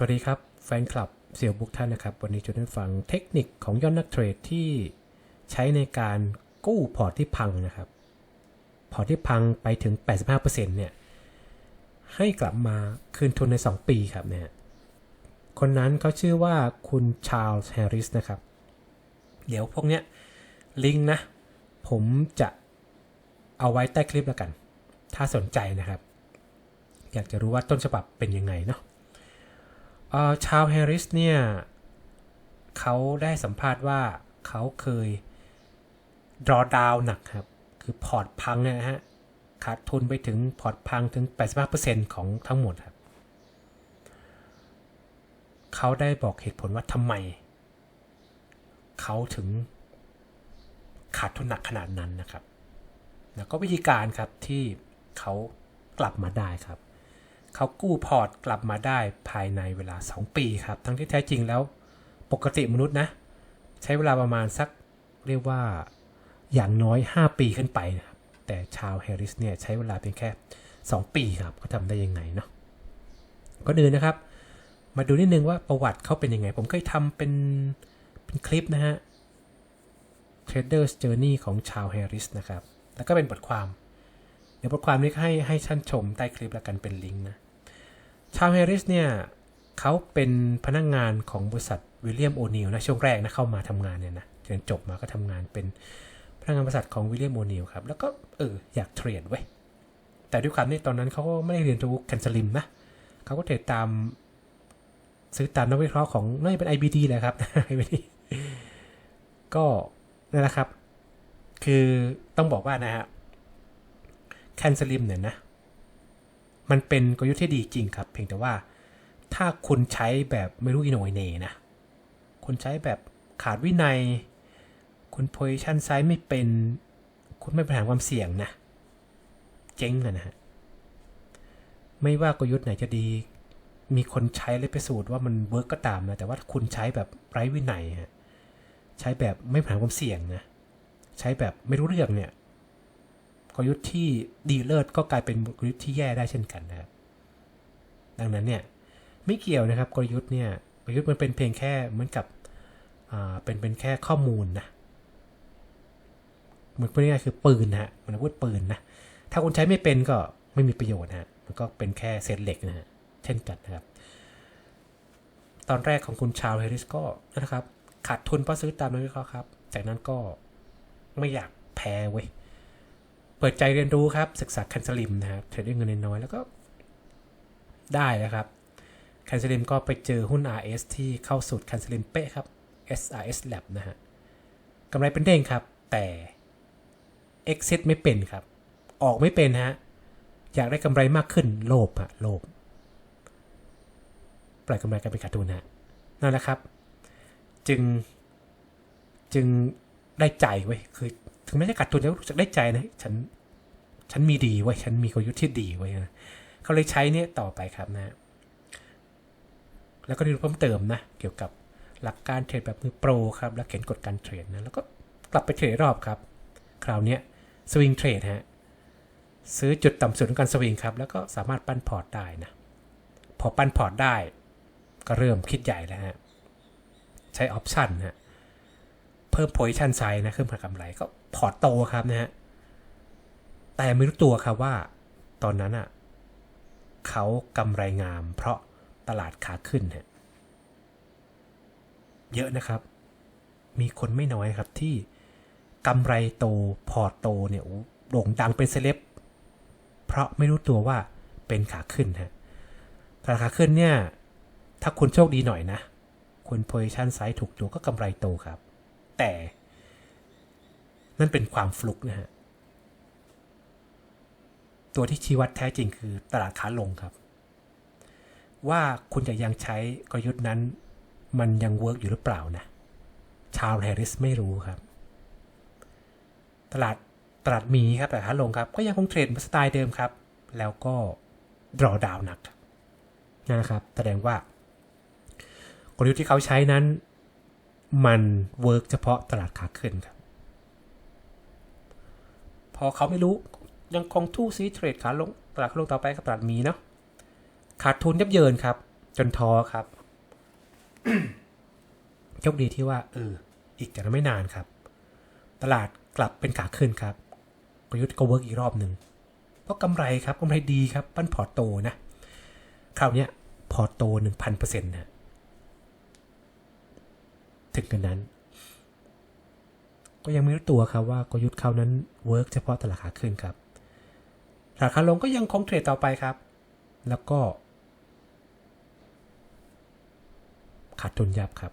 สวัสดีครับ แฟนคลับเสี่ยวบุกท่านนะครับ วันนี้จะได้ฟังเทคนิคของยอดนักเทรดที่ใช้ในการกู้พอร์ตที่พังนะครับ พอร์ตที่พังไปถึง 85%เนี่ย ให้กลับมาคืนทุนใน 2 ปีครับเนี่ยคนนั้นเขาชื่อว่าคุณชาร์ลส์แฮร์ริสนะครับ เดี๋ยวพวกเนี้ยลิงก์นะ ผมจะเอาไว้ใต้คลิปแล้วกัน ถ้าสนใจนะครับ อยากจะรู้ว่าต้นฉบับเป็นยังไงเนาะ ชาวแฮริสเนี่ยเขาได้สัมภาษณ์ว่าเขาเคยดรอดาวหนักครับ คือพอร์ตพังนะฮะขาดทุนไปถึงพอร์ตพังถึง 85%ของทั้งหมดครับ เขาได้บอกเหตุผลว่าทำไม เขาถึงขาดทุนหนักขนาดนั้นนะครับ แล้วก็วิธีการครับที่เขากลับมาได้ครับ เขากู้พอร์ตกลับมาได้ภายในเวลา 2 ปีครับ ทั้งที่แท้จริงแล้ว ปกติมนุษย์นะ ใช้เวลาประมาณสักเรียกว่าอย่างน้อย 5 ปีขึ้นไปนะครับแต่ชาวแฮริสเนี่ยใช้เวลาเพียงแค่ 2 ปีครับเขาทำได้ยังไงเนาะก็เดินนะครับ มาดูนิดนึงว่าประวัติเขาเป็นยังไง ผมเคยทำเป็นเป็นคลิปนะฮะ Trader's Journey ของชาวแฮริสนะครับ แล้วก็เป็นบทความ เดี๋ยวบทความนี้ให้ให้ท่านชมใต้คลิปแล้วกันเป็นลิงก์นะ ชาวแฮริสเนี่ยเขาเป็นพนักงงานของบริษัทวิลเลียมโอนิลนะช่วงแรกนะเข้ามาทำงานเนี่ยนะจนจบมาก็ทำงานเป็นพนักงานบริษัทของวิลเลียมโอนิลครับ แล้วก็เอออยากเทรดไว้ย แต่ด้วยความที่ตอนนั้นเขาก็ไม่ได้เรียนรู้แคนสลิมนะเขาก็เทรดตามซื้อตามนักวิเคราะห์ของน่าจะเป็น IBD แหละครับ IBD ก็นั่นแหละครับ คือต้องบอกว่านะฮะ แคนสลิมเนี่ยนะ มันเป็นกลยุทธ์ที่ดีจริงครับ เพียงแต่ว่าถ้าคุณใช้แบบไม่รู้อินโนยเนนะ คุณใช้แบบขาดวินัย คุณโพซิชันไซส์ไม่เป็น คุณไม่บริหารความเสี่ยงนะ เจ๊งนะฮะ ไม่ว่ากลยุทธ์ไหนจะดี มีคนใช้และพิสูจน์ว่ามันเวิร์กก็ตามนะ แต่ว่าคุณใช้แบบไร้วินัยฮะ ใช้แบบไม่บริหารความเสี่ยงนะ ใช้แบบไม่รู้เรื่องเนี่ย กลยุทธ์ที่ดีเลิศก็กลายเป็นกลยุทธ์ที่แย่ได้เช่นกันนะครับดังนั้นเนี่ยไม่เกี่ยวนะครับกลยุทธ์เนี่ยกลยุทธ์มันเป็นเพียงแค่เหมือนกับอ่าเป็นเป็นแค่ข้อมูลนะเหมือนพูดง่ายๆคือปืนนะฮะมันอาวุธปืนนะถ้าคุณใช้ไม่เป็นก็ไม่มีประโยชน์นะฮะมันก็เป็นแค่เศษเหล็กนะฮะเช่นกันนะครับ ตอนแรกของคุณชาวเฮริสก็นะครับขาดทุนเพราะซื้อตามนักวิเคราะห์ครับ จากนั้นก็ไม่อยากแพ้เว้ย เปิดใจเรียนรู้ครับ ศึกษาแคนสลิมนะครับเทรดด้วยเงินน้อยแล้วก็ได้นะครับแคนสลิมก็ไปเจอหุ้น RS ที่เข้าสูตรแคนสลิมเป๊ะครับ SRS Lab นะฮะกำไรเป็นเด้งครับ แต่ Exit ไม่เป็นครับ ออกไม่เป็นฮะอยากได้กำไรมากขึ้นโลภอะโลภปล่อยกำไรกันเป็นขาดทุนฮะนั่นแหละครับ จึง จึงได้ใจเว้ยคือ ถึงแม้จะขาดทุนแล้วรู้สึกได้ใจนะฉันฉันมีดีไว้ฉันมีกลยุทธ์ที่ดีไว้นะเขาเลยใช้เนี่ยต่อไปครับนะ แล้วก็เรียนเพิ่มเติมนะ เกี่ยวกับหลักการเทรดแบบมือโปรครับ และเขียนกฎการเทรดนะ แล้วก็กลับไปเทรดรอบครับ คราวนี้สวิงเทรดฮะ ซื้อจุดต่ำสุดของการสวิงครับ แล้วก็สามารถปั้นพอร์ตได้นะ พอปั้นพอร์ตได้ ก็เริ่มคิดใหญ่แล้วฮะ ใช้ออปชันฮะ พิ่ม position size นะเพิ่มผลกำไรก็พอร์ตโตครับนะฮะแต่ไม่รู้ตัวครับว่าตอนนั้นอะเขากำไรงาม เพราะตลาดขาขึ้นฮะเยอะนะครับ มีคนไม่น้อยครับที่กำไรโตพอร์ตโตเนี่ยโด่งดังเป็นเซเลบเพราะไม่รู้ตัวว่าเป็นขาขึ้นฮะตลาดขาขึ้นเนี่ย ถ้าคุณโชคดีหน่อยนะ คุณ position size ถูกตัวก็กำไรโตครับ แต่นั่นเป็นความฟลุกนะฮะ ตัวที่ชี้วัดแท้จริงคือตลาดขาลงครับ ว่าคุณจะยังใช้กลยุทธ์นั้น มันยังเวิร์กอยู่หรือเปล่านะ ชาวแฮร์ริสไม่รู้ครับ ตลาดตลาดมีครับแต่ขาลงครับ ก็ยังคงเทรดสไตล์เดิมครับ แล้วก็ดรอดาวหนักนะครับ แสดงว่ากลยุทธ์ที่เขาใช้นั้น มันเวิร์กเฉพาะตลาดขาขึ้นครับ พอเขาไม่รู้ยังคงทู่ซีเทรดขาลงตลาดขาลงต่อไปกับตลาดมีเนาะขาดทุนยับเยินครับ จนท้อครับโชคดีที่ว่าเอออีกจากนั้นไม่นานครับ ตลาดกลับเป็นขาขึ้นครับกลยุทธ์ก็เวิร์กอีกรอบหนึ่งเพราะกำไรครับกำไรดีครับปั้นพอร์ตโตนะคราวนี้พอร์ตโตหนึ่งพันเปอร์เซ็นต์นะ ถึงกันนั้น ก็ยังไม่รู้ตัวครับว่ากลยุทธ์เขานั้นเวิร์กเฉพาะตลาดขาขึ้นครับราคาลงก็ยังคงเทรดต่อไปครับ แล้วก็ขาดทุนยับครับ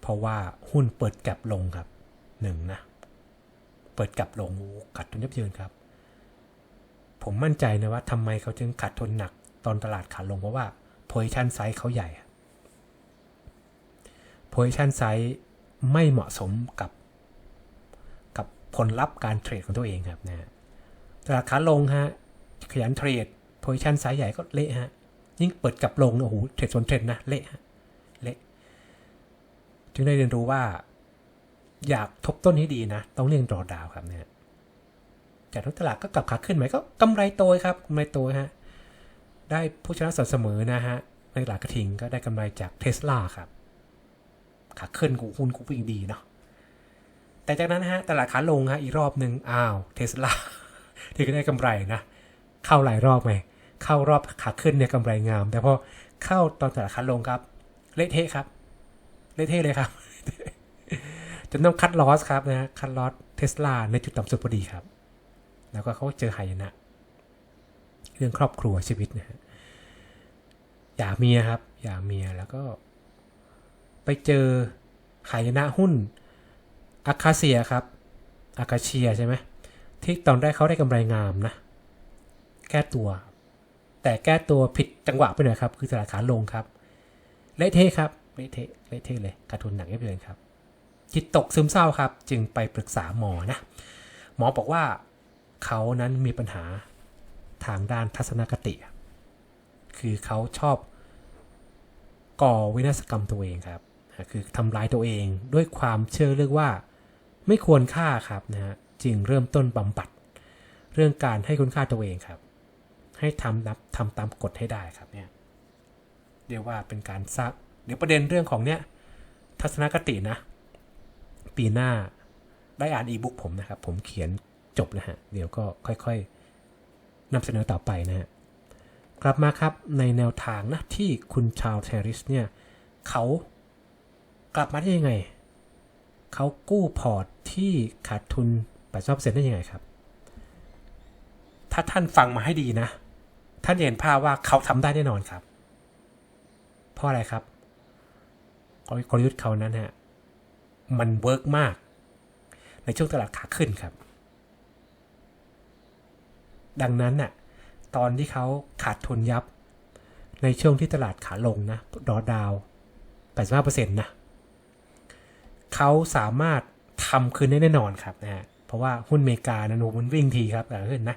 เพราะว่าหุ้นเปิดแก็บลงครับหนึ่งนะเปิดแก็บลงขาดทุนยับเยินครับ ผมมั่นใจนะว่าทำไมเขาจึงขาดทุนหนักตอนตลาดขาลงเพราะว่า position size เขาใหญ่ position size ไม่เหมาะสมกับ กับผลลัพธ์การเทรดของตัวเองครับนะตลาดขาลงฮะขยันเทรด position size ใหญ่ก็เละฮะยิ่งเปิดกลับลงเนี่ยโอ้โหเทรดสวนเทรดนะเละฮะเละจึงได้เรียนรู้ว่า อยากทบต้นให้ดีนะ ต้องเลี่ยงดรอดาวครับเนี่ยจากทุกตลาดก็กลับขาขึ้นไหมก็กำไรโตยครับกำไรโตยฮะได้ผู้ชนะสม่ำเสมอนะฮะในตลาดกระทิงก็ได้กำไรจากเทสลาครับ ขาขึ้นกูหุ้นกูวิ่งดีเนาะแต่จากนั้นนะฮะตลาดขาลงฮะอีกรอบหนึ่งอ้าวเทสลาที่ก็ได้กำไรนะ เข้าหลายรอบไหมเข้ารอบขาขึ้นเนี่ยกำไรงาม แต่พอเข้าตอนตลาดขาลงครับ เละเทะครับเละเทะเลยครับจนต้องคัดลอสครับนะฮะคัดลอสเทสลาในจุดต่ำสุดพอดีครับ แล้วก็เขาเจอหายนะเรื่องครอบครัวชีวิตนะฮะหย่าเมียครับหย่าเมียแล้วก็ ไปเจอหายนะหุ้นอาคาเซียครับอาคาเชียใช่ไหมที่ตอนแรกเขาได้กำไรงามนะ แก้ตัว แต่แก้ตัวผิดจังหวะไปหน่อยครับ คือตลาดขาลงครับเละเทะครับเละเทะเละเทะเลยขาดทุนหนักเยอะเลยครับ จิตตกซึมเศร้าครับ จึงไปปรึกษาหมอนะ หมอบอกว่าเขานั้นมีปัญหาทางด้านทัศนคติ คือเขาชอบก่อวินาศกรรมตัวเองครับ คือทำร้ายตัวเองด้วยความเชื่อเรื่องว่า ไม่ควรฆ่าครับนะฮะจึงเริ่มต้นบำบัด เรื่องการให้คุณค่าตัวเองครับ ให้ทำนับทำตามกฎให้ได้ครับเนี่ยเรียกว่าเป็นการซักเดี๋ยวประเด็นเรื่องของเนี้ยทัศนคตินะ ปีหน้าได้อ่านอีบุ๊กผมนะครับ ผมเขียนจบแล้วฮะ เดี๋ยวก็ค่อยๆนำเสนอต่อไปนะฮะกลับมาครับในแนวทางนะที่คุณชาวเทริสเนี่ยเขา กลับมาได้ยังไง เขากู้พอร์ตที่ขาดทุน8%ได้ยังไงครับ ถ้าท่านฟังมาให้ดีนะ ท่านเห็นภาพว่าเขาทำได้แน่นอนครับ เพราะอะไรครับกลยุทธ์เขานั้นฮะมันเวิร์กมาก ในช่วงตลาดขาขึ้นครับ ดังนั้นน่ะตอนที่เขาขาดทุนยับ ในช่วงที่ตลาดขาลงนะดอดาว85%นะ เขาสามารถทำคืนได้แน่นอนครับนะฮะเพราะว่าหุ้นเมกานะหนูมันวิ่งทีครับแต่ขึ้นนะ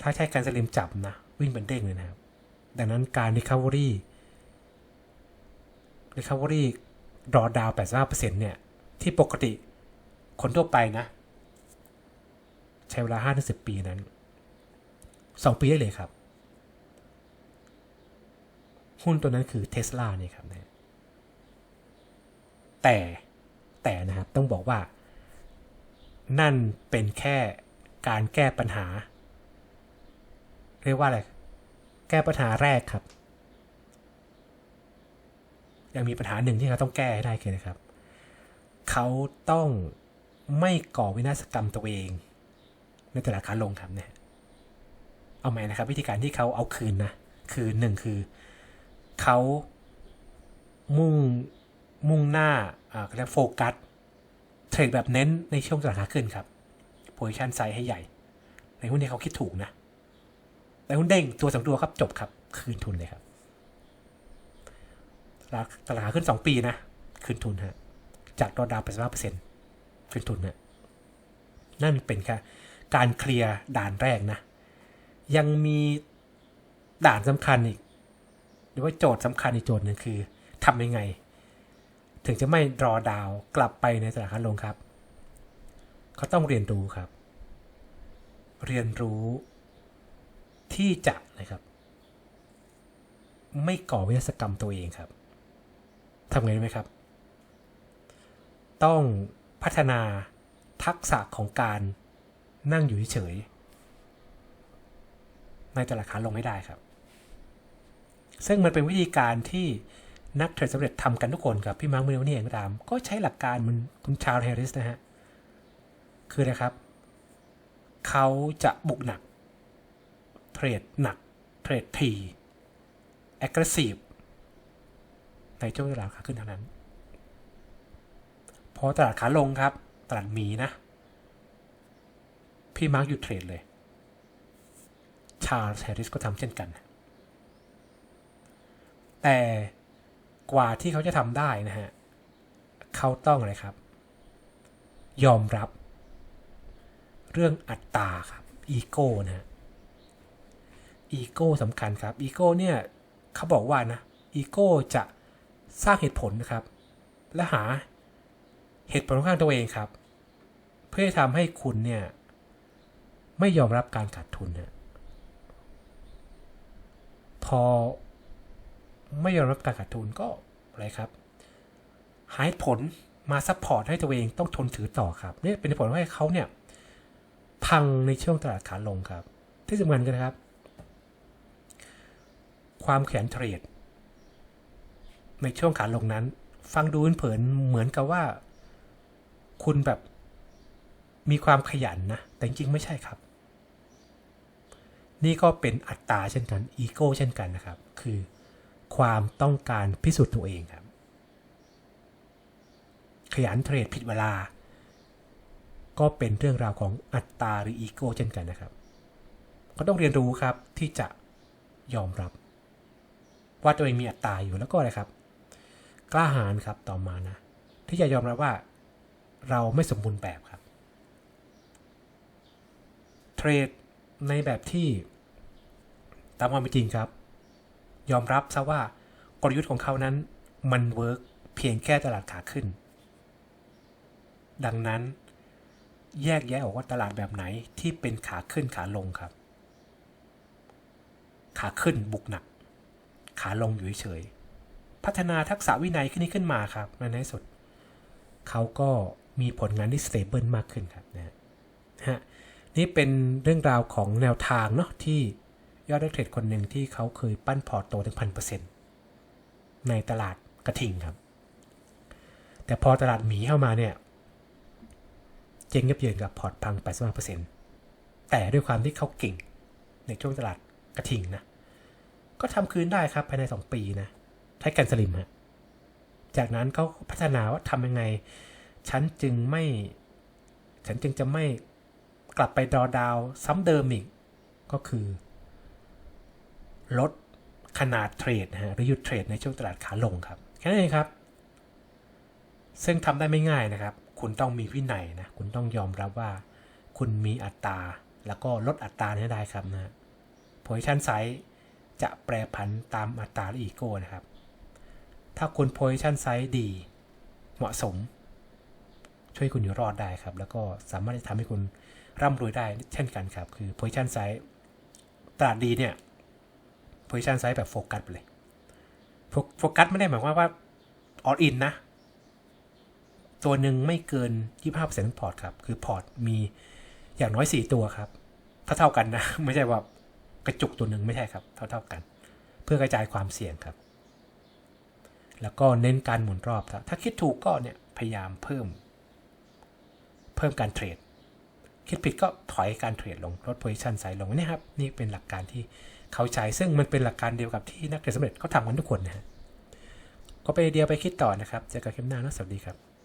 ถ้าใช้การสลิมจับนะ วิ่งเป็นเด้งเลยนะครับ ดังนั้นการ recovery recovery รอดาว85%เนี่ย ที่ปกติคนทั่วไปนะ ใช้เวลา5-10 ปีนั้น 2 ปีได้เลยครับ หุ้นตัวนั้นคือเท s l a เนี่ยครับนะแต่ แต่นะครับต้องบอกว่า นั่นเป็นแค่การแก้ปัญหา เรียกว่าอะไร แก้ปัญหาแรกครับ ยังมีปัญหาหนึ่งที่เขาต้องแก้ให้ได้คือนะครับ เขาต้องไม่ก่อวินาศกรรมตัวเอง ในตลาดขาลงครับเนี่ยเอาใหม่นะครับ วิธีการที่เขาเอาคืนนะคือหนึ่งคือเขามุ่งมุ่งหน้า เรียกโฟกัสเทรดแบบเน้นในช่วงตลาดขาขึ้นครับโพซิชันไซส์ให้ใหญ่ ในหุ้นที่เขาคิดถูกนะแต่หุ้นเด้งตัวสองตัวครับจบครับ คืนทุนเลยครับตลาดขึ้นสองปีนะ คืนทุนฮะจากดอดาวไปสิบห้าเปอร์เซ็นต์คืนทุนนะนั่นเป็นแค่การเคลียร์ด่านแรกนะ ยังมีด่านสำคัญอีก หรือว่าโจทย์สำคัญอีกโจทย์หนึ่งคือทำยังไง ถึงจะไม่รอดาวกลับไปในตลาดขาลงครับ เขาต้องเรียนรู้ครับ เรียนรู้ที่จะนะครับ ไม่ก่อวินาศกรรมตัวเองครับทำไงรู้ไหมครับ ต้องพัฒนาทักษะของการนั่งอยู่เฉยในตลาดขาลงให้ได้ครับ ซึ่งมันเป็นวิธีการที่ นักเทรดสำเร็จทำกันทุกคนครับพี่มาร์คมิลนี่เองก็ตาม ก็ใช้หลักการเหมันคุณชาร์ลแฮริสนะฮะ คือนะครับ เขาจะบุกหนัก เทรดหนัก เทรดที aggressive ในช่วงตลาขาขึ้นเท่านั้น พอตลาดขาลงครับ ตลาดหมีนะ พี่มาร์กหยุดเทรดเลย ชาร์ลส์แฮริสก็ทำเช่นกัน แต่ กว่าที่เขาจะทำได้นะฮะเขาต้องอะไรครับ ยอมรับ เรื่องอัตตาครับอีโก้นะฮะอีโก้สำคัญครับอีโก้เนี่ยเขาบอกว่านะอีโก้จะสร้างเหตุผลนะครับ และหาเหตุผลข้างตัวเองครับ เพื่อทำให้คุณเนี่ย ไม่ยอมรับการขาดทุนนะพอ ไม่ยอมรับการขาดทุนก็อะไรครับ หาเหตุผลมาซัพพอร์ตให้ตัวเองต้องทนถือต่อครับนี่เป็นผลให้เขาเนี่ยพังในช่วงตลาดขาลงครับ ที่สำคัญกันนะครับ ความแข็งเทรด ในช่วงขาลงนั้น ฟังดูเผินเหมือนกับว่า คุณแบบมีความขยันนะ แต่จริงไม่ใช่ครับ นี่ก็เป็นอัตตาเช่นกัน อีโก้เช่นกันนะครับ คือ ความต้องการพิสูจน์ตัวเองครับ ขยันเทรดผิดเวลา ก็เป็นเรื่องราวของอัตตาหรืออีโก้เช่นกันนะครับ ก็ต้องเรียนรู้ครับที่จะยอมรับ ว่าตัวเองมีอัตตาอยู่แล้วก็อะไรครับ กล้าหาญครับต่อมานะ ที่จะยอมรับว่าเราไม่สมบูรณ์แบบครับ เทรดในแบบที่ตามความเป็นจริงครับ ยอมรับซะว่ากลยุทธ์ของเขานั้นมันเวิร์กเพียงแค่ตลาดขาขึ้น ดังนั้น แยกแยะออกว่าตลาดแบบไหนที่เป็นขาขึ้นขาลงครับ ขาขึ้นบุกหนัก ขาลงอยู่เฉย พัฒนาทักษะวินัยขึ้นนี้ขึ้นมาครับในที่สุด เขาก็มีผลงานที่สเตเบิลมากขึ้นครับนะฮะนี่เป็นเรื่องราวของแนวทางเนาะที่ ยอดนักเทรดคนหนึ่งที่เขาเคยปั้นพอร์ตโตถึงพันเปอร์เซ็นต์ในตลาดกระทิงครับ แต่พอตลาดหมีเข้ามาเนี่ย เจ๊งยับเยินกับพอร์ตพัง85%แต่ด้วยความที่เขาเก่งในช่วงตลาดกระทิงนะ ก็ทำคืนได้ครับภายใน 2 ปีนะใช้กันสลิมฮะจากนั้นเขาพัฒนาว่าทำยังไง ฉันจึงไม่ ฉันจึงจะไม่กลับไปดรอดาวซ้ำเดิมอีก ก็คือ ลดขนาดเทรดนะฮะหรือหยุดเทรดในช่วงตลาดขาลงครับ แค่นั้นเองครับ ซึ่งทำได้ไม่ง่ายนะครับ คุณต้องมีวินัยนะ คุณต้องยอมรับว่า คุณมีอัตราแล้วก็ลดอัตราให้ได้ครับนะโพซิชันไซส์จะแปรผันตามอัตราและอีโก้นะครับ ถ้าคุณโพซิชันไซส์ดี เหมาะสม ช่วยคุณอยู่รอดได้ครับ แล้วก็สามารถจะทำให้คุณร่ำรวยได้เช่นกันครับ คือโพซิชันไซส์ตลาดดีเนี่ย โพซิชันไซส์แบบโฟกัสไปเลยโฟกัสไม่ได้หมายความว่าออ l อินนะ ตัวหนึ่งไม่เกิน25%พอร์ตครับ คือพอร์ตมีอย่างน้อย4ตัวครับถ้าเท่ากันนะ ไม่ใช่ว่ากระจุกตัวหนึ่งไม่ใช่ครับ เท่าเท่ากัน เพื่อกระจายความเสี่ยงครับ แล้วก็เน้นการหมุนรอบครับถ้าคิดถูกก็เนี่ยพยายามเพิ่ม เพิ่มการเทรดคิดผิดก็ถอยการเทรดลงลดโพซิชันไซส์ลงนี่ครับ นี่เป็นหลักการที่ เขาใช้ซึ่งมันเป็นหลักการเดียวกับที่นักเรียนสำเร็จเขาทำกันทุกคนนะฮะก็ไปเดียวไปคิดต่อนะครับเจอกันคลิปหน้านะสวัสดีครับ